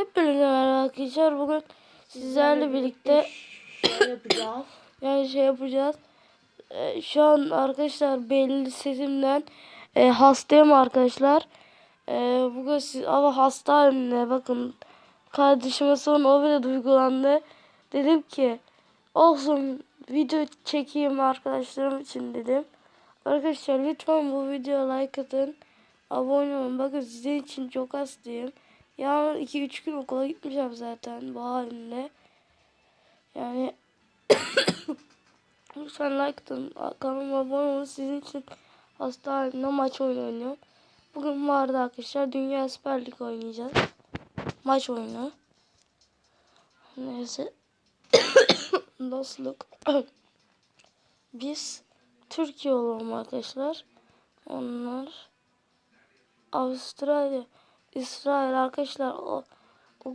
Hep birlikte merhaba arkadaşlar. Bugün sizlerle birlikte şey yapacağız. yani şey yapacağız. Ee, şu an arkadaşlar belli sesimden e, hastayım arkadaşlar. Ee, bugün siz ama hasta halimle bakın kardeşime son o bile duygulandı. Dedim ki olsun video çekeyim arkadaşlarım için dedim. Arkadaşlar lütfen bu videoya like atın. Abone olun. Bakın sizin için çok hastayım. Yarın 2-3 gün okula gitmeyeceğim zaten bu halimle. Yani lütfen like atın. Kanalıma abone olun. Sizin için hasta halimle maç oynuyorum. Bugün vardı arkadaşlar. Dünya Süper Lig oynayacağız. Maç oyunu. Neyse. Dostluk. Biz Türkiye olalım arkadaşlar. Onlar Avustralya, İsrail arkadaşlar o,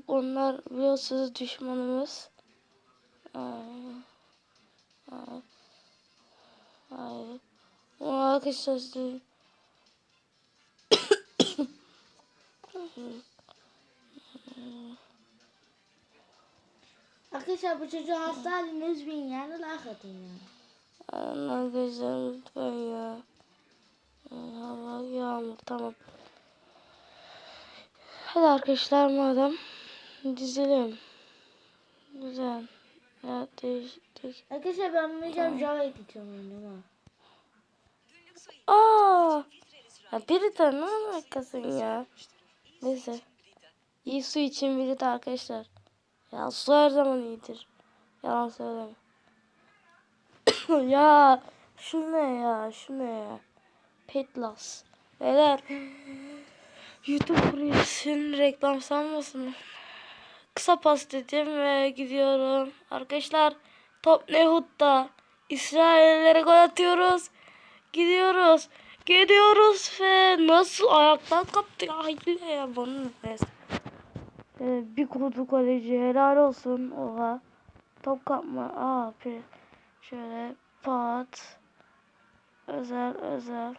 onlar biliyorsunuz düşmanımız. Ay, ay, ay. O arkadaşlar size- Arkadaşlar bu çocuğu hasta halini üzmeyin yani like atın. Aynen arkadaşlar lütfen ya. Hava yağmur tamam. Hadi arkadaşlar madem dizelim. Güzel. Ya değişik. Arkadaşlar ben yüzden Java ekleyeceğim oyunu Aa! Ya biri de ne alakasın ya? Neyse. İyi su için biri de arkadaşlar. Ya su her zaman iyidir. Yalan söyleme. ya şu ne ya? Şu ne ya? Petlas. Beyler. YouTube burasının reklam sanmasın. Kısa pas dedim ve gidiyorum. Arkadaşlar top Nehut'ta. İsraillere gol atıyoruz. Gidiyoruz. Gidiyoruz ve nasıl ayaktan kaptı ya hile ya bunun nefes. Ee, bir kutu kaleci helal olsun. Oha. Top kapma. Aa bir şöyle pat. Özel özel.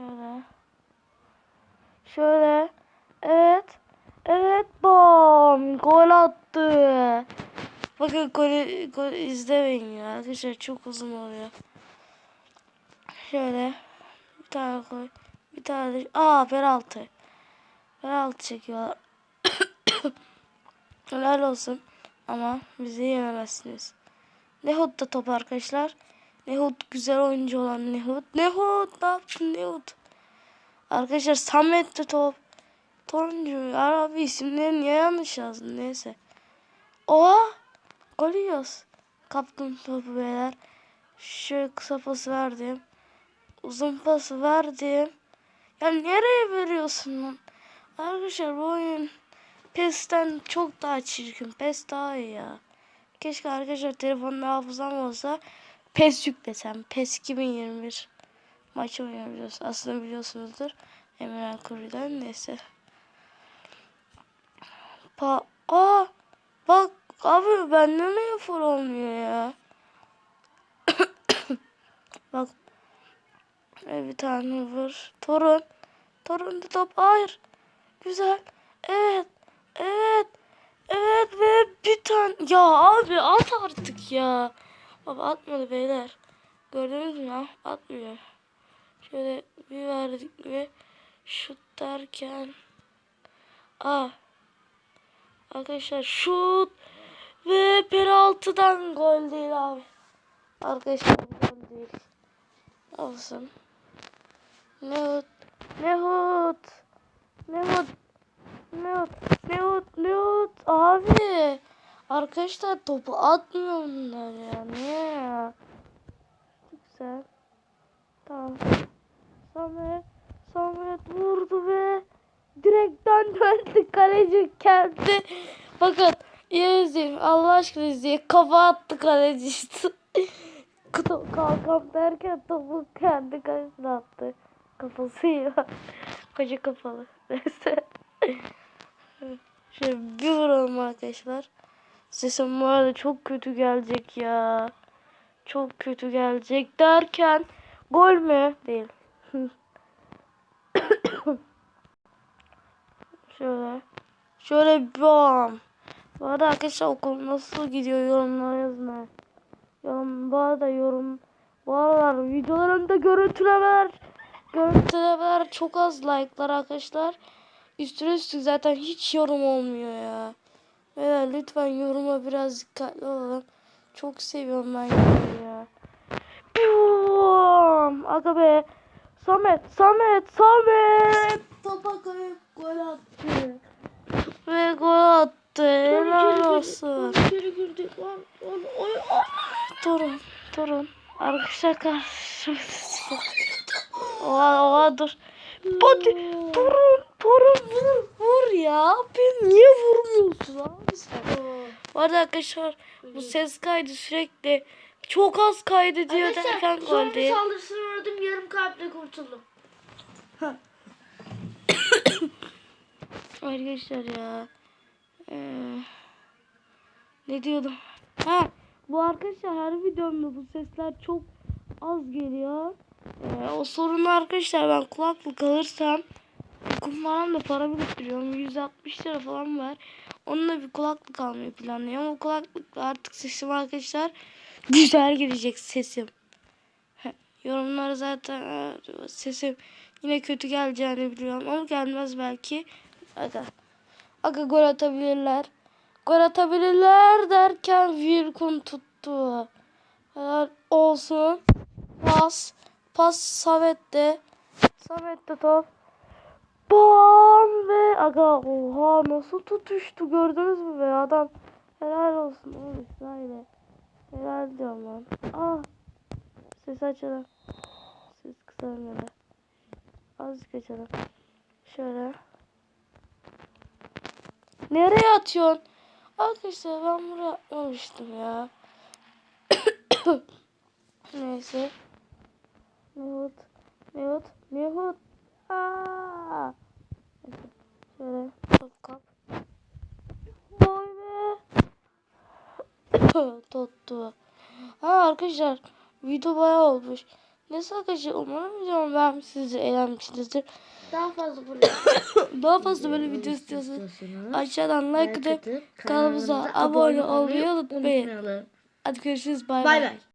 Şöyle. Şöyle. Evet. Evet bom. Gol attı. Bakın golü, golü izlemeyin ya. Arkadaşlar çok uzun oluyor. Şöyle. Bir tane koy. Bir tane de. Aa penaltı. Penaltı çekiyorlar. Helal olsun. Ama bizi yenemezsiniz. Nehut da top arkadaşlar. Nehut güzel oyuncu olan Nehut. Nehut ne yaptın Nehut? Arkadaşlar Samet de top. Toncu. Abi isimleri niye yanlış yazdın? Neyse. Oha. Gol yiyoruz. Kaptım topu beyler. Şöyle kısa pas verdim. Uzun pas verdim. Ya nereye veriyorsun lan? Arkadaşlar bu oyun PES'ten çok daha çirkin. PES daha iyi ya. Keşke arkadaşlar telefonda hafızam olsa PES yüklesem. PES 2021 maç oynayabiliyoruz. Aslında biliyorsunuzdur. Emre Kur'dan neyse. Pa Aa bak abi bende niye full olmuyor ya? bak bir tane vur. Torun. Torun da top. Hayır. Güzel. Evet. Evet. Evet ve bir tane. Ya abi at artık ya. Baba atmadı beyler. Gördünüz mü? Atmıyor. Şöyle bir verdik ve şut derken. Aa. Arkadaşlar şut ve penaltıdan gol değil abi. Arkadaşlar gol değil. Olsun. Nehut. Nehut. Nehut. Nehut. Nehut. Nehut. Abi. Arkadaşlar topu atmıyor bunlar ya. Niye ya? Güzel. Tamam. Samet. Samet vurdu ve direkten döndü kaleci kendi. Bakın iyi izleyin. Allah aşkına izleyin. Kafa attı kaleci işte. Kalkam derken topu kendi kalesine attı. Kafasıyla. Koca kafalı. Neyse. Şöyle bir vuralım arkadaşlar. Sesim bu arada çok kötü gelecek ya. Çok kötü gelecek derken gol mü? Değil. Şöyle. Şöyle bam. Bu arada arkadaşlar okul nasıl gidiyor yorumlara yazın. Yorum, bu arada yorum. Bu aralar videolarımda görüntülemeler. Görüntülemeler çok az like'lar arkadaşlar. Üstüne üstlük zaten hiç yorum olmuyor ya. Beyler lütfen yoruma biraz dikkatli olalım. Çok seviyorum ben yorumu ya. Bum! Aga be. Samet, Samet, Samet. Topa koyup gol attı. Ve gol attı. Helal olsun. İçeri oy. Durun, durun. Arkadaşlar karşımıza Oha, oha dur. Hadi, durun, durun, vur, vur ya. Abi niye vurmuyorsun abi sen? Bu arada arkadaşlar bu ses kaydı sürekli çok az kaydediyor derken Arkadaşlar gol zombi değil. saldırısına uğradım yarım kalple kurtuldum. Arkadaşlar ya. Ee, ne diyordum? Ha, bu arkadaşlar her videomda bu sesler çok az geliyor. Ee, o sorunu arkadaşlar ben kulaklık alırsam kum falan da para biriktiriyorum. 160 lira falan var. Onunla bir kulaklık almayı planlıyorum. O kulaklıkla artık sesim arkadaşlar güzel gelecek sesim. Yorumlara zaten sesim yine kötü geleceğini biliyorum ama gelmez belki. Aga. Aga gol atabilirler. Gol atabilirler derken Virkun tuttu. Helal olsun. Pas. Pas Samet'te. Samet'te top. Bam ve aga oha nasıl tutuştu gördünüz mü be adam. Helal olsun oğlum İsrail'e. Helal diyorum lan. Ah. Ses açalım. Ses kısalım ya da. Azıcık açalım. Şöyle. Nereye atıyorsun? Arkadaşlar ben buraya atmamıştım ya. Neyse. Nehut. Aa. Şöyle top kap. Vay be. Tuttu. Ha arkadaşlar video bayağı olmuş. Neyse arkadaşlar umarım videomu beğenmişsinizdir, eğlenmişsinizdir. Daha fazla buraya. Daha fazla böyle video istiyorsanız aşağıdan like atıp kanalımıza abone olmayı unutmayın. Hadi görüşürüz. Bay. bay.